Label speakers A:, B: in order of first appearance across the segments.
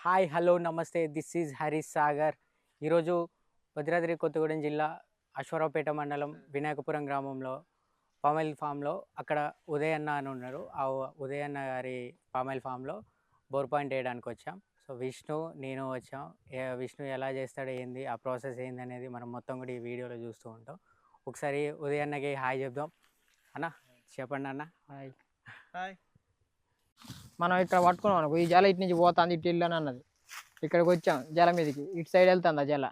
A: Hi hello namaste. This is Harish Sagar. ఈరోజు భద్రాద్రి కొత్తగూడెం జిల్లా అశ్వరావుపేట మండలం వినాయకపురం గ్రామంలో పామాయిల్ ఫామ్లో అక్కడ ఉదయన్న అని ఉన్నారు. ఆ ఉదయన్న గారి పామాయిల్ ఫామ్లో బోర్ పాయింట్ వేయడానికి వచ్చాం. సో విష్ణు నేను వచ్చాం. విష్ణు ఎలా చేస్తాడో ఏంది ఆ ప్రాసెస్ ఏంది అనేది మనం మొత్తం కూడా ఈ వీడియోలో చూస్తూ ఉంటాం. ఒకసారి ఉదయన్నకి హాయ్ చెప్దాం. అన్న చెప్పండి అన్న. హాయ్.
B: హాయ్.
C: మనం ఇక్కడ పట్టుకున్నాం అనుకో ఈ జల ఇటు నుంచి పోతుంది ఇటు అని అన్నది. ఇక్కడికి వచ్చాం జల మీదకి ఇటు సైడ్ వెళ్తుంది ఆ జల.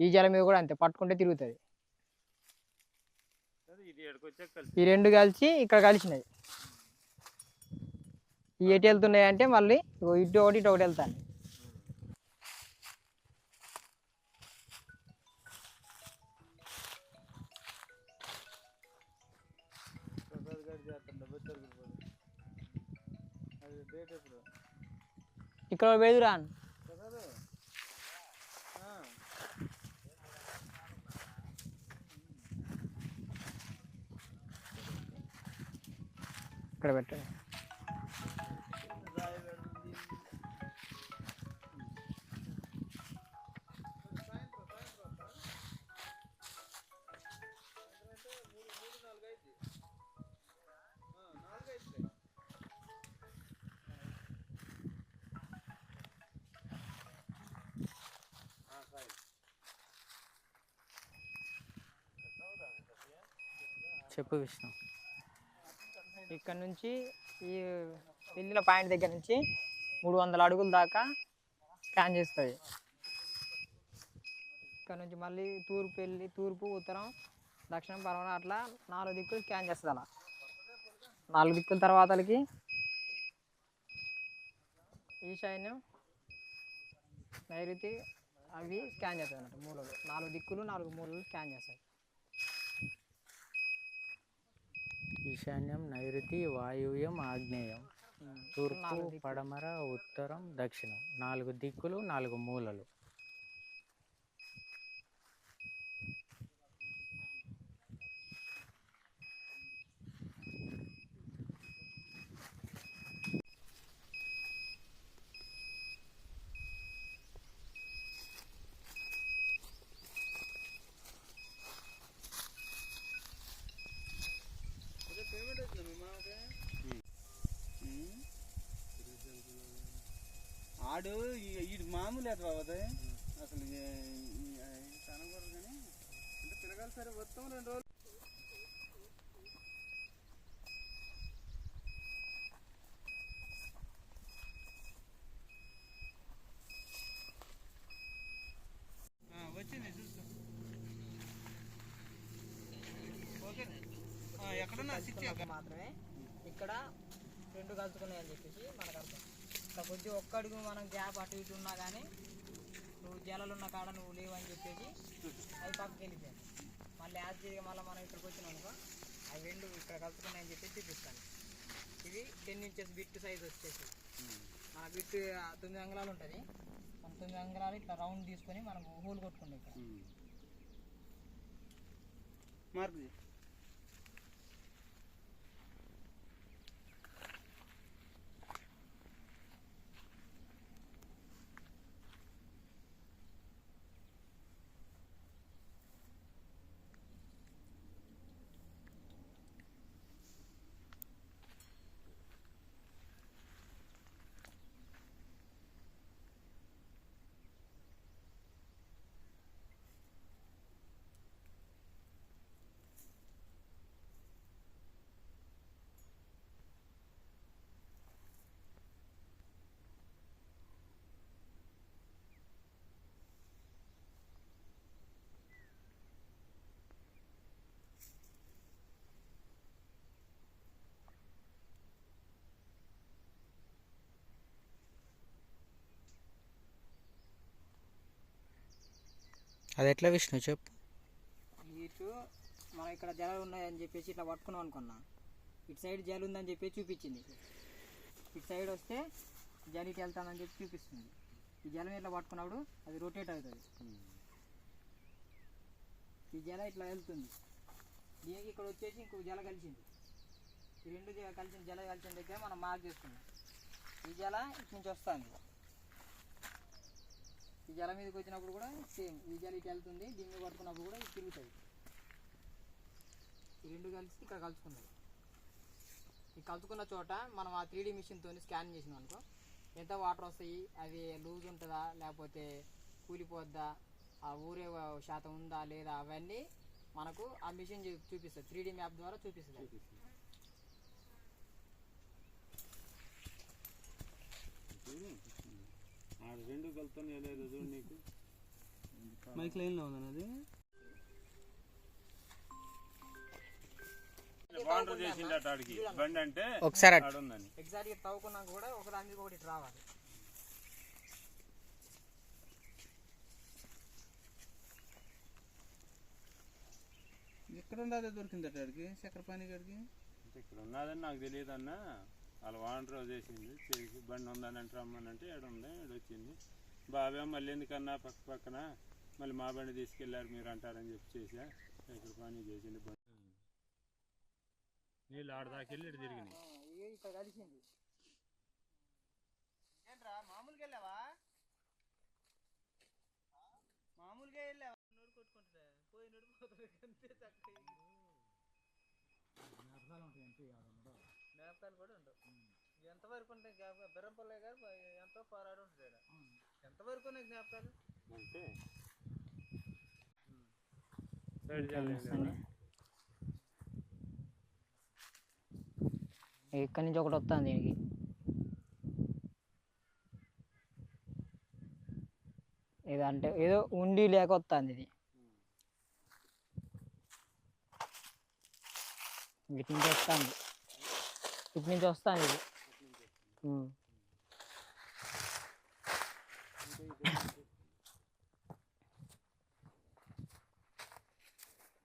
C: ఈ జల మీద కూడా అంతే పట్టుకుంటే తిరుగుతుంది. ఈ రెండు కలిసి ఇక్కడ కలిసినాయి ఈ ఎటు వెళ్తున్నాయి అంటే మళ్ళీ ఇటు ఒకటి ఇటు ఒకటి వెళ్తాను ఇక్కడ వెదురా. ఇక్కడ పెట్టండి
A: చెప్పు విష్ణు.
C: ఇక్కడ నుంచి ఈ వెళ్ళిన పాయింట్ దగ్గర నుంచి మూడు వందల అడుగుల దాకా స్కాన్ చేస్తుంది ఇక్కడ నుంచి మళ్ళీ తూర్పు వెళ్ళి తూర్పు ఉత్తరం దక్షిణం పరమణ అట్లా నాలుగు దిక్కులు స్కాన్ చేస్తుంది అలా. నాలుగు దిక్కుల తర్వాతలకి ఈశాన్యం నైరుతి అవి స్కాన్ చేస్తాయి అన్నట్టు మూలలు. నాలుగు దిక్కులు నాలుగు మూలలు స్కాన్ చేస్తాయి.
A: ఈశాన్యం నైరుతి వాయువ్యం ఆగ్నేయం. తూర్పు. పడమర ఉత్తరం దక్షిణం. నాలుగు దిక్కులు నాలుగు మూలలు
B: అదే పేమెంట్ వచ్చిందా మీ మామకి ఉమ్. ఆడు ఈ- అది బాబు అసలు కనకూడదు కానీ అంటే పిల్లగాలు సరే మొత్తం రెండు రోజులు వచ్చింది చూసుకో. ఓకే. ఎక్కడన్నా
C: మాత్రమే. ఇక్కడ రెండు కలుసుకున్నాయి అని చెప్పేసి మనకు అర్థం. ఇట్లా కొంచెం ఒక్కడుగు మనం గ్యాప్ అటు ఇటు ఉన్నా కానీ నువ్వు జలలున్న ఉన్న కాడ నువ్వు లేవు అని చెప్పేసి అది పక్కకి వెళ్ళిపోయాను మళ్ళీ యాజ్గా మళ్ళీ మనం ఇక్కడికి వచ్చినాం అనుకో అవి రెండు ఇక్కడ కలుపుకున్నాయని అని చెప్పేసి చూపిస్తాను. ఇది టెన్ ఇంచెస్ బిట్ సైజ్ వచ్చేసి. మన బిట్ తొమ్మిది అంగుళాలు ఉంటుంది. మన తొమ్మిది అంగుళాలు ఇట్లా రౌండ్ తీసుకొని మనం హోల్ కొట్టుకుంటాం ఇక్కడ.
B: మార్క్
A: అది ఎట్లా విష్ణు చెప్పు.
C: ఇటు మనం ఇక్కడ జలాలు ఉన్నాయని చెప్పేసి ఇట్లా పట్టుకున్నాం అనుకున్నా. ఇటు సైడ్ జలు ఉందని చెప్పేసి చూపించింది. ఇటు సైడ్ వస్తే జలి ఇటు వెళ్తానని చెప్పి చూపిస్తుంది. ఈ జలం ఇట్లా పట్టుకున్నప్పుడు అది రొటేట్ అవుతుంది. ఈ జల ఇట్లా వెళ్తుంది. దీనికి ఇక్కడ వచ్చేసి ఇంకో జల కలిసింది. ఈ రెండు కలిసిన జల కలిసిన దగ్గర మనం మార్క్ చేసుకున్నాం. ఈ జల ఇటు నుంచి వస్తుంది. జల మీదకి వచ్చినప్పుడు కూడా సేమ్ ఈ జల ఇటు వెళ్తుంది దీన్ని పట్టుకున్నప్పుడు కూడా ఇది తిరుగుతుంది. ఈ రెండు కలిసి ఇక్కడ కలుసుకున్నాయి. ఈ కలుసుకున్న చోట మనం ఆ త్రీ డీ మిషన్తో స్కాన్ చేసినాం అనుకో ఎంత వాటర్ వస్తాయి అవి లూజ్ ఉంటుందా లేకపోతే కూలిపోద్దా ఆ ఊరే శాతం ఉందా లేదా అవన్నీ మనకు ఆ మిషన్ చూపిస్తుంది. త్రీ డీ మ్యాప్ ద్వారా చూపిస్తుంది.
B: ఆడ రెండు కలుపుతాను లేదు చూడు నీకు.
D: మైక్ లైన్లో ఉందని అది.
B: వాండర్ చేసిండట ఆడికి. బండి అంటే
A: ఒకసారి అట్-
B: ఆడుందని.
C: ఎగ్జాక్ట్గా తవ్వుకున్నాక కూడా ఒక దాని మీద ఒకటి ఇటు రావాలి.
D: ఎక్కడ ఉండదో దొరికిందట ఆడికి? చక్రపాణి గారికి
B: ఇక్కడ ఉన్నదని నాకు తెలియదు అన్న వాళ్ళ వాండర్ చేసింది చేసి బండి ఉందని అంటే రమ్మనంటే ఏడు ఉంది? ఏడు వచ్చింది? బాబే మళ్ళీ ఎందుకన్నా పక్క పక్కన? మళ్ళీ మా బండి తీసుకెళ్ళారు మీరు అంటారని చెప్పి చేసా ఇక్కడ పని చేసింది బండి. నీళ్ళు ఆడదాకెళ్ళి ఇటు తిరిగినాయి.
C: ఇక్కడ కలిసింది. ఏంట్రా మామూలుగా వెళ్ళావా? మామూలుగా వెళ్ళావా? నోరు కొట్టుకుంటుందా? పోయి నడిపోతుంది అంతే చక్కగా జ్ఞాపకాలు కూడా ఉండవు. ఎంతవరకు ఉంటాయి జ్ఞాపకాలు బెర్రంపల్లె గారు ఎంతో పోరాడు ఉంటాడు ఎంతవరకు ఉన్నాయి జ్ఞాపకాలు? ఇక్కడి నుంచి ఒకటి వస్తుంది దీనికి? ఇది అంటే ఏదో ఉండి లేక వస్తుంది ఇది. ఇటు నుంచి వస్తుంది. ఇటు నుంచి వస్తుంది ఇది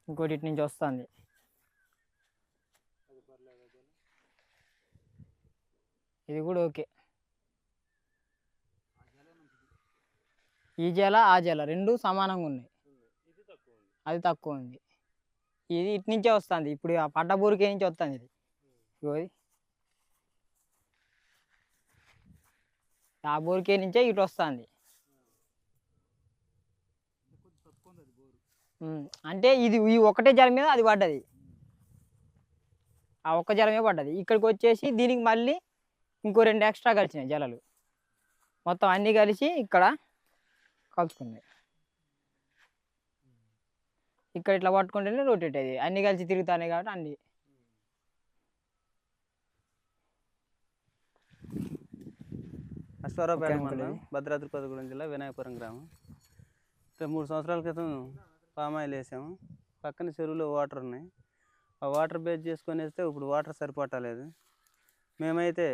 C: ఇంకోటి ఇటు నుంచి వస్తుంది ఇది కూడా ఓకే ఈ జల ఆ జల రెండు సమానంగా ఉన్నాయి అది తక్కువ ఉంది ఇది ఇటు నుంచే వస్తుంది ఇప్పుడు ఆ పడ్డ బూరికే నుంచి వస్తుంది ఇది ఇగో ఇది ఆ నుంచే ఇటు వస్తుంది. అంటే ఇది ఈ ఒకటే జలం మీద అది పడ్డది. ఆ ఒక్క జలమే పడ్డది. ఇక్కడికి వచ్చేసి దీనికి మళ్ళీ ఇంకో రెండు ఎక్స్ట్రా కలిసినాయి జలలు. మొత్తం అన్నీ కలిసి ఇక్కడ కలుసుకున్నాయి. ఇక్కడ ఇట్లా పట్టుకుంటేనే రొటేట్ అయ్యేది. అన్నీ కలిసి తిరుగుతాయి కాబట్టి అన్ని ఓకే
D: మండలం. భద్రాద్రి కొత్తగూడెం జిల్లా వినాయకపురం గ్రామం. మూడు సంవత్సరాల క్రితం పామాయిల్ వేసాము. పక్కన చెరువులో వాటర్ ఉన్నాయి. ఆ వాటర్ బేస్ చేసుకొని వేస్తే ఇప్పుడు వాటర్ సరిపట్టలేదు మేమైతే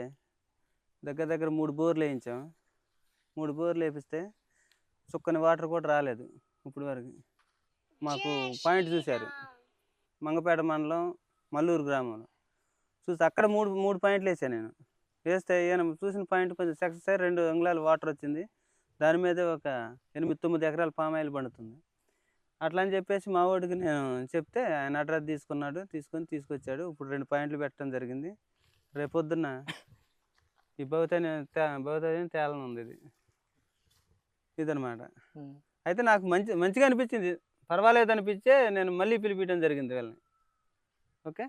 D: దగ్గర దగ్గర మూడు బోర్లు వేయించాము మూడు బోర్లు వేపిస్తే చుక్కని వాటర్ కూడా రాలేదు ఇప్పుడు వరకు. మాకు పాయింట్ చూశారు. మంగపేట మండలం మల్లూరు గ్రామంలో. చూసి అక్కడ మూడు మూడు పాయింట్లు వేసాను నేను. వేస్తే ఈయన చూసిన పాయింట్ కొంచెం సక్సెస్ అయ్యి రెండు అంగుళాలు వాటర్ వచ్చింది. దాని మీదే ఒక ఎనిమిది తొమ్మిది ఎకరాల పామాయిల్ పండుతుంది. అట్లా అని చెప్పేసి మా వాడికి నేను చెప్తే ఆయన అడ్రస్ తీసుకున్నాడు తీసుకొని తీసుకొచ్చాడు. ఇప్పుడు రెండు పాయింట్లు పెట్టడం జరిగింది. రేపొద్దున ఈ భవితని భవితని తేలనుంది ఇది. ఇదనమాట. అయితే నాకు మంచి మంచిగా అనిపించింది. పర్వాలేదు అనిపించే నేను మళ్ళీ పిలిపించడం జరిగింది వీళ్ళని. ఓకే?